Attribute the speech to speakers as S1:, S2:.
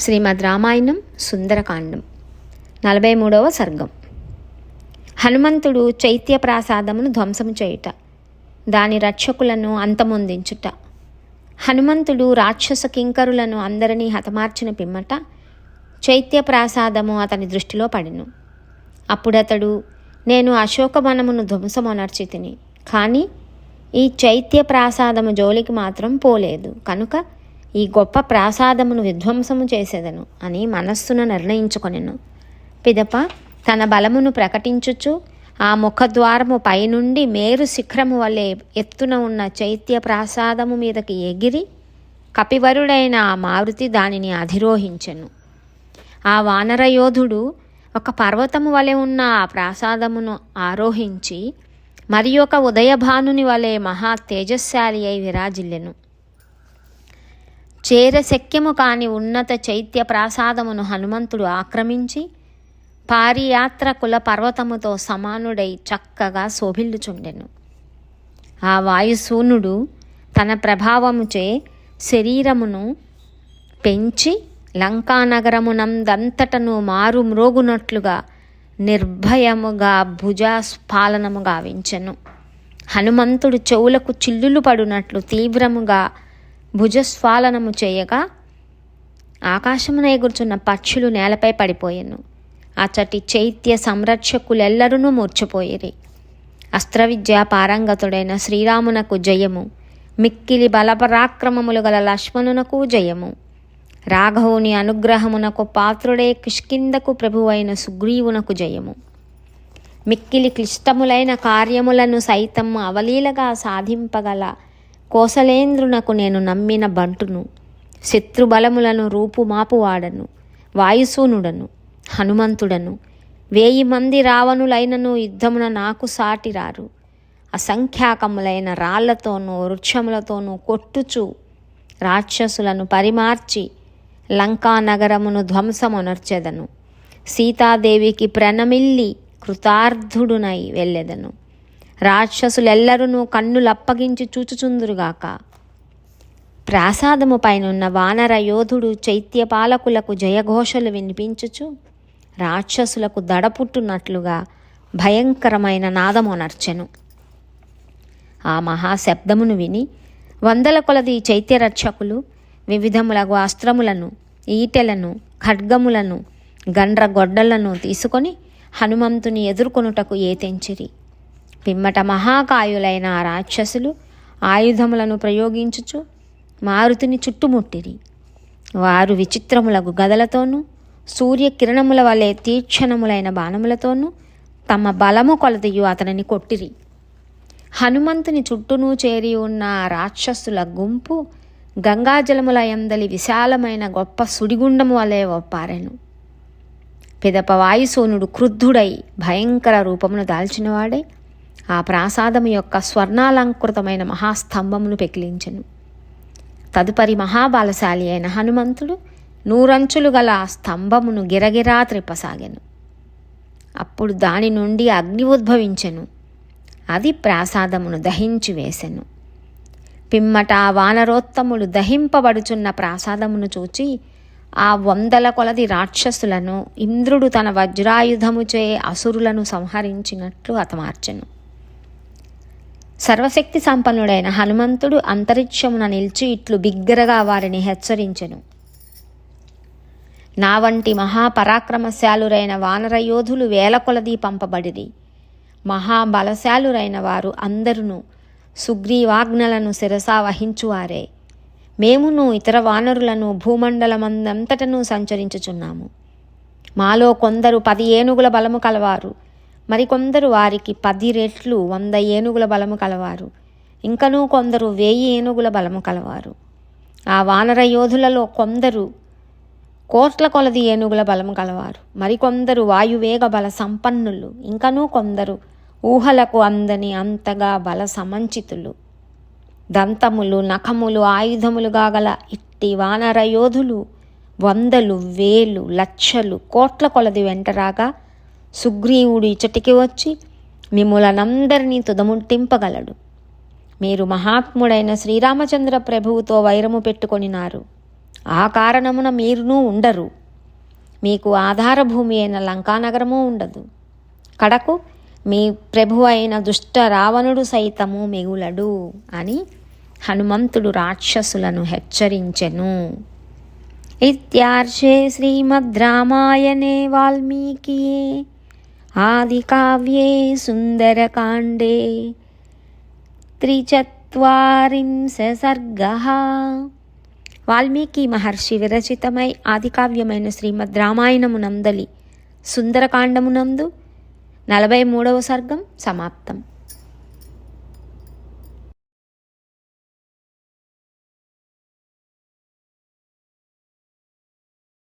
S1: శ్రీమద్ రామాయణం సుందరకాండం. నలభై మూడవ సర్గం. హనుమంతుడు చైత్య ప్రాసాదమును ధ్వంసము చేయుట దాని రక్షకులను అంతమొందించుట హనుమంతుడు రాక్షస కింకరులను అందరినీ హతమార్చిన పిమ్మట చైత్య ప్రాసాదము అతని దృష్టిలో పడిను. అప్పుడతడు నేను అశోకవనమును ధ్వంసమొనర్చి తిని కానీ ఈ చైత్య ప్రాసాదము జోలికి మాత్రం పోలేదు. కనుక ఈ గొప్ప ప్రాసాదమును విధ్వంసము చేసేదను అని మనస్సును నిర్ణయించుకొనెను. పిదప తన బలమును ప్రకటించుచు ఆ ముఖద్వారము పైనుండి మేరు శిఖరము వలె ఎత్తున ఉన్న చైత్య ప్రాసాదము మీదకి ఎగిరి కపివరుడైన ఆ మారుతి దానిని అధిరోహించెను. ఆ వానరయోధుడు ఒక పర్వతము వలె ఉన్న ఆ ప్రాసాదమును ఆరోహించి మరి ఒక ఉదయభానుని వలె మహా తేజస్శాలి అయి విరాజిల్లెను. చేరశక్యము కాని ఉన్నత చైత్య ప్రాసాదమును హనుమంతుడు ఆక్రమించి పారియాత్ర కుల పర్వతముతో సమానుడై చక్కగా శోభిల్లుచుండెను. ఆ వాయుసూనుడు తన ప్రభావముచే శరీరమును పెంచి లంకానగరమునందంతటను మారు మ్రోగునట్లుగా నిర్భయముగా భుజాస్ఫాలనము గావించెను. హనుమంతుడు చెవులకు చిల్లులు పడునట్లు తీవ్రముగా భుజస్ఫాలనము చేయగా ఆకాశమున ఎగురుచున్న పక్షులు నేలపై పడిపోయాను. అచటి చైత్య సంరక్షకులెల్లరూ మూర్చిపోయిరి అస్త్రవిద్య పారంగతుడైన శ్రీరామునకు జయము. మిక్కిలి బలపరాక్రమములు గల లక్ష్మణునకు జయము. రాఘవుని అనుగ్రహమునకు పాత్రుడే కిష్కిందకు ప్రభువైన సుగ్రీవునకు జయము. మిక్కిలి క్లిష్టములైన కార్యములను సైతం అవలీలగా సాధింపగల కోసలేంద్రునకు నేను నమ్మిన బంటును. శత్రుబలములను రూపుమాపువాడను వాయుసూనుడను హనుమంతుడను. వేయి మంది రావణులైనను యుద్ధమున నాకు సాటిరారు. అసంఖ్యాకములైన రాళ్ళతోనూ వృక్షములతోనూ కొట్టుచు రాక్షసులను పరిమార్చి లంకా నగరమును ధ్వంసమునర్చెదను. సీతాదేవికి ప్రణమిల్లి కృతార్థుడునై వెళ్ళెదను. రాక్షసులెల్లరూ కన్నులప్పగించి చూచుచుందురుగాక. ప్రాసాదము పైనున్న వానర యోధుడు చైత్యపాలకులకు జయఘోషలు వినిపించుచు రాక్షసులకు దడపుట్టున్నట్లుగా భయంకరమైన నాదమునర్చెను ఆ మహాశబ్దమును విని వందల కొలది చైత్యరక్షకులు వివిధములగు అస్త్రములను ఈటెలను ఖడ్గములను గండ్రగొడ్డలను తీసుకొని హనుమంతుని ఎదుర్కొనుటకు ఏతెంచిరి. పిమ్మట మహాకాయులైన ఆ రాక్షసులు ఆయుధములను ప్రయోగించుచు మారుతిని చుట్టుముట్టిరి. వారు విచిత్రములకు గదలతోనూ సూర్యకిరణముల వలె తీక్షణములైన బాణములతోనూ తమ బలము కొలతయు అతనిని కొట్టిరి. హనుమంతుని చుట్టూనూ చేరి ఉన్న రాక్షసుల గుంపు గంగాజలముల ఎందలి విశాలమైన గొప్ప సుడిగుండము వలె ఒప్పారెను. పిదప వాయుసూనుడు క్రుద్ధుడై భయంకర రూపమును దాల్చినవాడై ఆ ప్రాసాదము యొక్క స్వర్ణాలంకృతమైన మహాస్తంభమును పెకిలించెను. తదుపరి మహాబలశాలి అయిన హనుమంతుడు నూరంచులు గల ఆ స్తంభమును గిరగిరా త్రిప్పసాగాను. అప్పుడు దాని నుండి అగ్ని ఉద్భవించెను. అది ప్రాసాదమును దహించి వేసెను. పిమ్మట ఆ వానరోత్తములు దహింపబడుచున్న ప్రాసాదమును చూచి ఆ వందల కొలది రాక్షసులను ఇంద్రుడు తన వజ్రాయుధముచే అసురులను సంహరించినట్లు హతమార్చెను. సర్వశక్తి సంపన్నుడైన హనుమంతుడు అంతరిక్షమున నిలిచి ఇట్లు బిగ్గరగా వారిని హెచ్చరించెను. నా వంటి మహాపరాక్రమశాలురైన వానర యోధులు వేల కొలది పంపబడిరి. మహాబలశాలురైన వారు అందరును సుగ్రీవాజ్ఞలను శిరసా వహించువారే. మేమును ఇతర వానరులను భూమండలమందంతటను సంచరించుచున్నాము. మాలో కొందరు పది ఏనుగుల బలము కలవారు. మరికొందరు వారికి పది రెట్లు వంద ఏనుగుల బలము కలవారు. ఇంకనూ కొందరు వేయి ఏనుగుల బలము కలవారు. ఆ వానర యోధులలో కొందరు కోట్ల కొలది ఏనుగుల బలము కలవారు. మరికొందరు వాయువేగ బల సంపన్నులు. ఇంకనూ కొందరు ఊహలకు అందని అంతగా బల సమంచితులు. దంతములు నఖములు ఆయుధములుగా గల ఇట్టి వానర యోధులు వందలు వేలు లక్షలు కోట్ల కొలది వెంటరాగా సుగ్రీవుడు ఇచ్చటికి వచ్చి మిమ్ములనందరినీ తుదముట్టింపగలడు. మీరు మహాత్ముడైన శ్రీరామచంద్ర ప్రభువుతో వైరము పెట్టుకొనినారు. ఆ కారణమున మీరునూ ఉండరు. మీకు ఆధారభూమి అయిన లంకానగరము ఉండదు. కడకు మీ ప్రభు అయిన దుష్ట రావణుడు సైతము మిగులడు అని హనుమంతుడు రాక్షసులను హెచ్చరించెను. ఇత్యార్షే శ్రీమద్ రామాయణే వాల్మీకియే. ఆదికావ్యే సుందరకాండే త్రిచత్వరింశ సర్గ వాల్మీకి మహర్షి విరచితమై ఆదికావ్యమైన శ్రీమద్ రామాయణమునందలి సుందరకాండమునందు నలభై మూడవ సర్గం సమాప్తం.